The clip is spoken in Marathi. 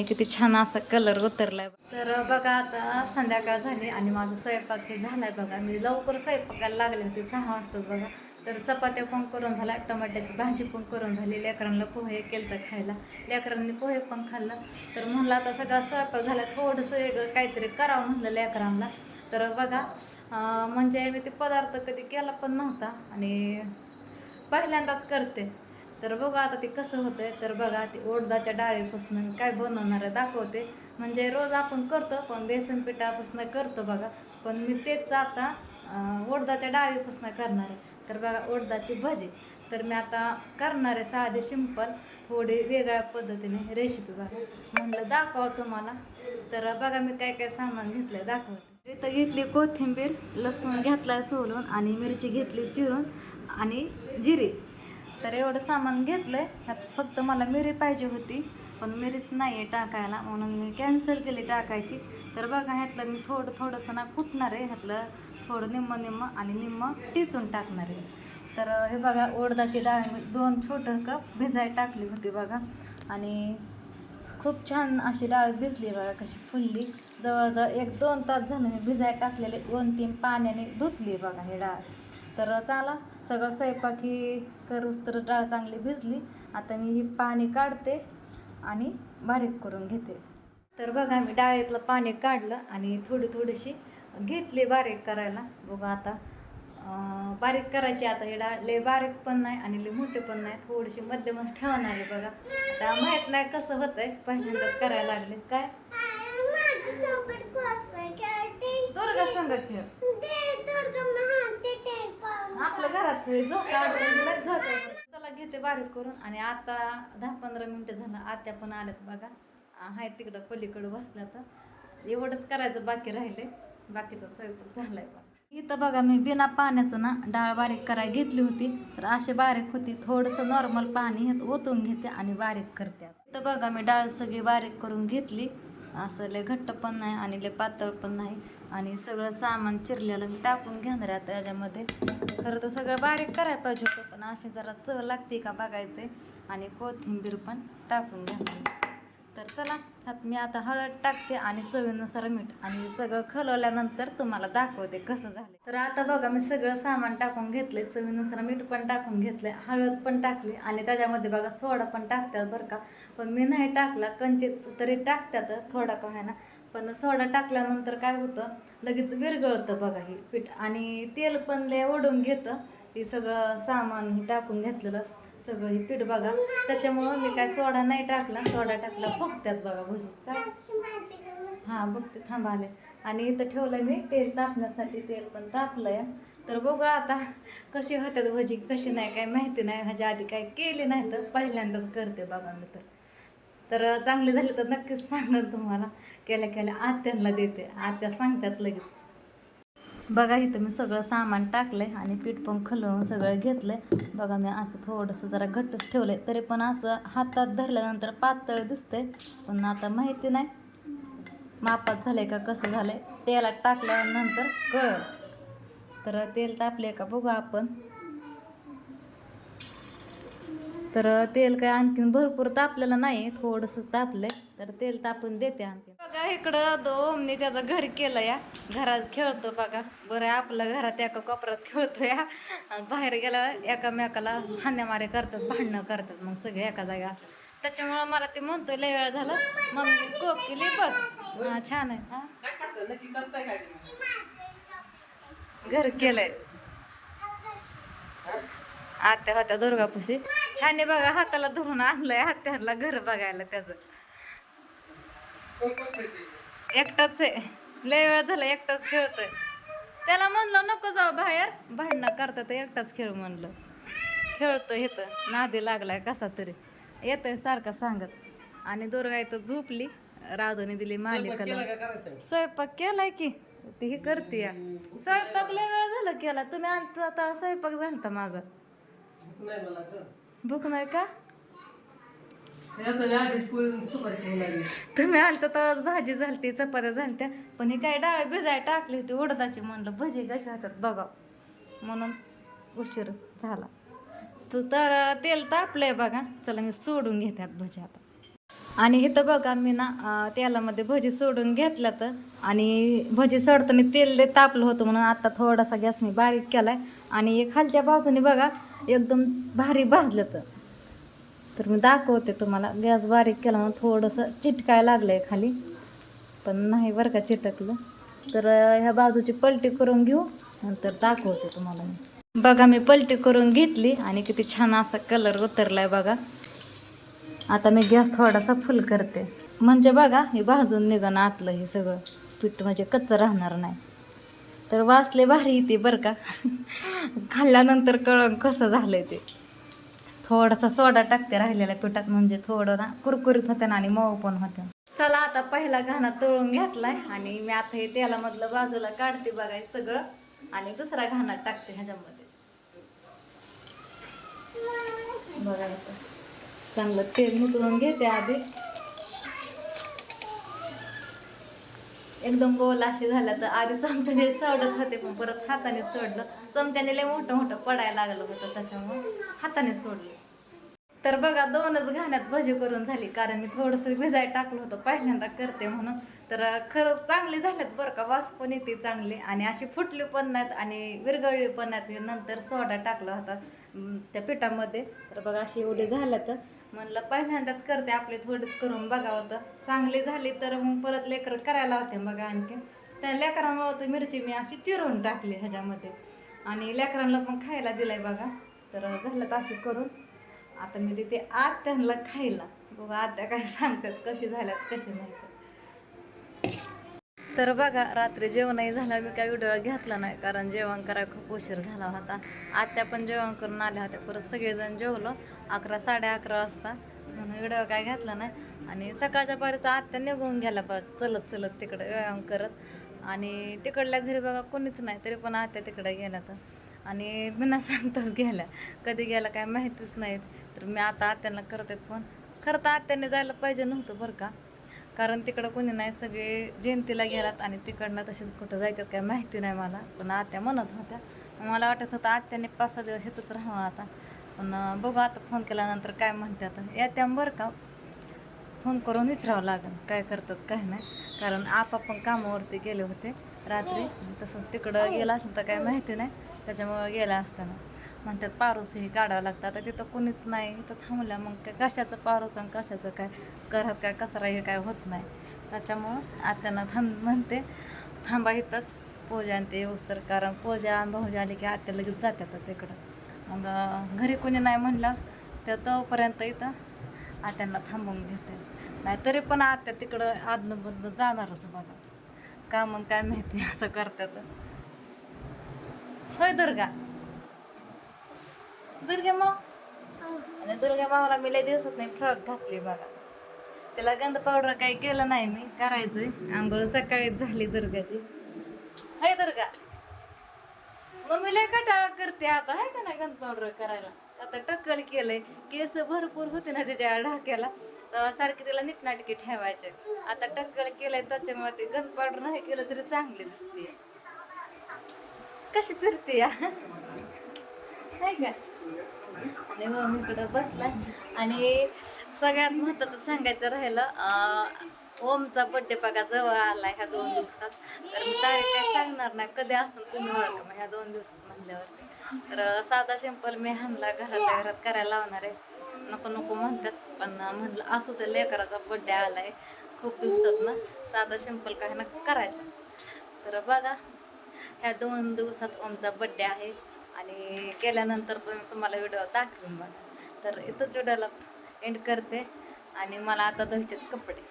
आणि किती छान असा कलर उतरलाय तर बघा आता संध्याकाळ झाली आणि माझा स्वयंपाक हे झालाय बघा. मी लवकर स्वयंपाकाला लागले होते सहा वाजताच बघा. तर चपात्या पण करून झाला टमाट्याची भाजी पण करून झाली लेकरांना पोहे केलं तर खायला. लेकरांनी पोहे पण खाल्लं. तर म्हणलं आता सगळा स्वयंपाक झाला थोडंसं वेगळं काहीतरी करावं म्हणलं लेकरांना. तर बघा म्हणजे मी ते पदार्थ कधी केला पण नव्हता आणि पहिल्यांदाच करते. तर बघा आता ते कसं होतंय. तर बघा ते ओढदाच्या डाळीपासून मी काय बनवणार आहे दाखवते. म्हणजे रोज आपण करतो पण बेसन पिठापासून करतो बघा. पण मी तेच आता ओढदाच्या डाळीपासून करणार आहे. तर बघा ओढदाची भजी. तर मी आता करणार आहे साधे सिंपल थोडे वेगळ्या पद्धतीने रेसिपी बघा. म्हणलं दाखवा तुम्हाला. तर बघा मी काय काय सामान घेतलंय दाखवते. इथं घेतली कोथिंबीर लसूण घेतला सोलून आणि मिरची घेतली चिरून आणि जिरे. तर एवढं सामान घेतलं ह्यात फक्त मला मिरी पाहिजे होती पण मिरीच नाही आहे टाकायला म्हणून मी कॅन्सल केली टाकायची. तर बघा ह्यातलं मी थोडं थोडंसं ना कुटणार आहे. ह्यातलं थोडं निम्मं निम्मं आणि निम्मं टिचून टाकणार आहे. तर हे बघा ओडदाची डाळ मी दोन छोटं कप भिजाय टाकली होती बघा. आणि खूप छान अशी डाळ भिजली बघा कशी फुलली. जवळजवळ एक दोन तास झालं मी भिजाय टाकलेले. दोन तीन पाण्याने धुतली बघा हे डाळ. तर चाला सगळं स्वयंपाकी करूस तर डाळ चांगली भिजली. आता मी ही पाणी काढते आणि बारीक करून घेते. तर बघा मी डाळीतलं पाणी काढलं आणि थोडी थोडीशी घेतली बारीक करायला. बघा आता बारीक करायची आता हे डाळ लय बारीक पण नाही आणि लय मोठे पण नाही. थोडीशी मध्यम ठेवणार आहे बघा. आता माहीत नाही कसं होतंय. पहिल्यांदाच करायला लागले. काय? दुर्गा संघ खेळ आपल्या घरात खेळ झोका जातो चला घेते बारीक करून. आणि आता दहा पंधरा मिनिटं झालं आत्या पण आल्यात बघा. आहे तिकडं पलीकडं बसल्या तर एवढंच करायचं बाकी राहिले बाकीचं स्वयंपाक झालाय बघा. इथं बघा मी बिना पाण्याचं ना डाळ बारीक करायला घेतली होती. तर अशी बारीक होती थोडंसं नॉर्मल पाणी ओतून घेते आणि बारीक करते. तर बघा मी डाळ सगळी बारीक करून घेतली. असं लय घट्ट पण नाही आणि लय पातळ पण नाही. आणि सगळं सामान चिरलेलं मी टाकून घेणार आहे आता याच्यामध्ये. खरं तर सगळं बारीक करायला पाहिजे होतं पण अशी जरा चव लागते का बघायचे आणि कोथिंबीर पण टाकून घेणार. तर चला ह्यात मी आता हळद टाकते आणि चवीनुसार मीठ आणि सगळं खलवल्यानंतर तुम्हाला दाखवते कसं झालं तर आता बघा मी सगळं सामान टाकून घेतलंय चवीनुसार मीठ पण टाकून घेतलंय हळद पण टाकली आणि त्याच्यामध्ये बघा सोडा पण टाकतात बरं का. पण मी नाही टाकला कंचित तरी टाकतात थोडा का आहे ना पण सोडा टाकल्यानंतर काय होतं लगेच विरगळतं बघा हे पीठ. आणि तेल पण लय ओढून घेतं हे सगळं सामान टाकून घेतलेलं. सगळं हे पीठ बघा. त्याच्यामुळं मी काय सोडा नाही टाकला. सोडा टाकला. फुगत्यात बघा भजी काय हां बघते. थांबा आले. आणि इथं ठेवलं मी तेल तापण्यासाठी. तेल पण तापलंय. तर बघू आता कशी होतात भजी कशी नाही काय माहिती नाही. ह्याच्या आधी काय केली नाही तर पहिल्यांदाच करते बघा मी तर. तर चांगली झाली तर नक्कीच सांगत तुम्हाला. केल्या केल्या आत्यांना देते. आत्या सांगतात लगेच. बघा इथं मी सगळं सामान टाकलंय आणि पीठ पण खलवून सगळं घेतलंय. बघा मी असं थोडंसं जरा घट्टच ठेवलंय. तरी पण असं हातात धरल्यानंतर पातळ दिसतंय. पण आता माहिती नाही. मापात झालंय का कसं झालंय? तेलात टाकल्यानंतर कळ तर तेल तापले का बघू आपण. तर तेल काय आणखीन भरपूर तापलेलं नाही थोडंसं तापलंय. तर तेल तापून देते आणखी बघा इकडं दोमनी त्याचं घर केलं या घरात खेळतो बघा. बरं आपलं घरात एका कोपऱ्यात खेळतो या बाहेर गेला एकामेकाला हाण्यामारे करतात भांडणं करतात मग सगळे एका जागा त्याच्यामुळं मला ते म्हणतोय लय वेळ झालं. मम्मी कोप केली बघ. हा छान आहे हा. घर केलंय. आत्या होत्या दुर्गापुशी ह्याने बघा हाताला धरून आणलंय आत्याला घर बघायला त्याचं? एकटाच आहे लय वेळ झाला एकटाच खेळतोय. त्याला म्हणलं नको जाऊ बाहेर. भांडणं करतात एकटाच खेळ म्हणलं. खेळतोय इथं. नादी लागलाय कसा तरी. येतोय सारखा सांगत. आणि दुर्गा इथं झोपली. राधूने दिली मालिकाला. स्वयंपाक केलाय की. ती ही करते या. स्वयंपाक लय वेळ झाला केला. तुम्ही आणता आता स्वयंपाक झालता माझा. भूक नाही मला ग भूक नाही का आली तुम्ही आलता तेव्हाच भाजी झालती चपात्या झालत्या. पण ही काय डाळ भिजाय टाकली होती उडदाची म्हणलं भजी कशा हातात बघा. म्हणून उशीर झाला. तर तर तेल तापलंय बघा. चला मी सोडून घेते भजी आता. आणि इथं बघा मी ना तेलामध्ये भजी सोडून घेतल्या तर आणि भजी सोडताना तेल तापलं होतं म्हणून आता थोडासा गॅस मी बारीक केलाय. आणि हे खालच्या बाजूने बघा एकदम भारी भाजलं तर. तर मी दाखवते तुम्हाला गॅस बारीक केला म्हणून थोडंसं चिटकाय लागलं आहे खाली पण नाही बरं का चिटकलं. तर ह्या बाजूची पलटी करून घेऊ नंतर दाखवते तुम्हाला मी. बघा मी पलटी करून घेतली आणि किती छान असा कलर उतरला आहे बघा. आता मी गॅस थोडासा फुल करते. म्हणजे बघा हे भाजून निघणं आतलं हे सगळं. पीठ म्हणजे कच्चं राहणार नाही. तर वाचले भारी येते बरं का. खाल्ल्यानंतर कळण कसं झालंय ते. थोडासा सोडा टाकते राहिलेल्या पिठात म्हणजे थोडं ना कुरकुरीत होते ना आणि मऊ पण होते. चला आता पहिला घाणा तळून घेतलाय आणि मी आता हे तेलामधलं बाजूला काढते बघाय सगळं आणि दुसरा घाणा टाकते ह्याच्यामध्ये. बघायचं चांगलं तेल नितळून घेते आधी. एकदम गोल असे झाला तर आधी चमच्याने सोडत होते पण परत हाताने सोडलं चमच्याने लय मोठं मोठं पडायला लागलं होतं त्याच्यामुळे हाताने सोडलं. तर बघा दोनच घाण्यात भजी करून झाली कारण मी थोडंसं भिजाय टाकलं होतं पहिल्यांदा करते म्हणून. तर खरंच चांगली झाल्यात बरं का वास पण येते चांगली आणि अशी फुटली पण नाहीत आणि विरघळली पण नाहीत नंतर सोडा टाकला होता त्या पिठामध्ये. तर बघा अशी एवढी झाल्या तर म्हणलं पहिल्यांदाच करते आपले थोडंच करून बघावं तर चांगली झाली तर मग परत लेकर करायला होते बघा आणखी त्या लेकरांमुळं तर मिरची मी अशी चिरून टाकली ह्याच्यामध्ये. आणि लेकरांना पण खायला दिलंय बघा. तर झालं तर अशी करून. आता मी तिथे आत त्यांना खायला. बघा आत्या काय सांगतात कशी झाल्यात कशी नाही. तर बघा रात्री जेवणही झालं. मी काय व्हिडिओ घेतला नाही कारण जेवण करायला खूप उशीर झाला होता. आत्या पण जेवण करून आल्या होत्या. परत सगळेजण जेवलो. अकरा साडे अकरा वाजता. म्हणून व्हिडिओ काय घातला नाही. आणि सकाळच्या पारीचा आत्या निघून गेला बा चलत चलत तिकडं व्यायाम करत. आणि तिकडल्या घरी बघा कोणीच नाही तरी पण आत्या तिकडे गेल्या तर. आणि बिना सांगताच गेल्या. कधी गेला काय माहितीच नाही. तर मी आता आत्यांना करते फोन. खरं तर आत्याने जायला पाहिजे नव्हतं बरं का. कारण तिकडं कोणी नाही सगळे जयंतीला गेलात आणि तिकडनं तसेच कुठं जायच्यात काय माहिती नाही मला. पण आत्या म्हणत होत्या. मला वाटत होतं आत्याने पाच सहा दिवस येतच राहावं आता. पण बघू आता फोन केल्यानंतर काय म्हणतात येत्या बरं का फोन करून विचारावं लागेल काय करतात काय नाही. कारण आपा पण कामावरती गेले होते रात्री. तसंच तिकडं गेला असलं तर काय माहिती नाही. त्याच्यामुळं गेला असताना. म्हणतात पारोसही काढावं लागतं. आता तिथं कोणीच नाही. तर थांबल्या मग काय कशाचं पारोस आणि कशाचं काय? घरात काय कचरा हे काय होत नाही. त्याच्यामुळं आत्यानं थांब म्हणते थांबा इथंच. पूजा आणि ते येऊस तर कारण पूजा आणि भाऊजा आली की आत्या लगेच जातात तिकडं. मग घरी कोणी नाही म्हणलं तर तोपर्यंत इथं आत्यांना थांबवून घेते. नाही तरी पण आत्या तिकडं आदनं जाणारच बघा. का मग काय माहिती असं करतात. होय दुर्गा? दुर्गा मग आणि दुर्गा मावाला मी लय दिवसात नाही फ्रॉक घातली बघा. तिला गंध पावडर काही केलं नाही मी करायचंय. आंघोळ सकाळीच झाली दुर्गाची. हाय दुर्गा? मम्मी लय कटाळा करते आता आहे का नाही गंध पावडर करायला? आता टक्कल केलंय. केस भरपूर होते ना तिच्या ढाक्याला तेव्हा सारखे तिला नीटनाटकी ठेवायचे. आता टक्कल केलंय त्याच्यामुळे ते गंध पावडर नाही केलं तरी चांगली दिसते. कशी फिरते या? नाही का? आणि मम्मीकडं बसला आणि सगळ्यात महत्वाचं सांगायचं राहिलं ओमचा बड्डे बघा जवळ आला ह्या दोन दिवसात. तर मी तारीख काय सांगणार नाही कधी असेल तुम्ही ओळखा मग ह्या दोन दिवसात म्हणल्यावर. तर साधा सिंपल मी हाणला घरातल्या घरात करायला लावणार आहे. नको नको म्हणतात पण म्हणलं असू तर लेकराचा बड्डे आलाय. खूप दिवसात ना साधा सिंपल काय ना करायचं. तर बघा ह्या दोन दिवसात ओमचा बड्डे आहे. आणि केल्यानंतर पण तुम्हाला व्हिडिओ दाखवेन बघा. तर इथंच व्हिडिओला एंड करते. आणि मला आता धुवायचे कपडे.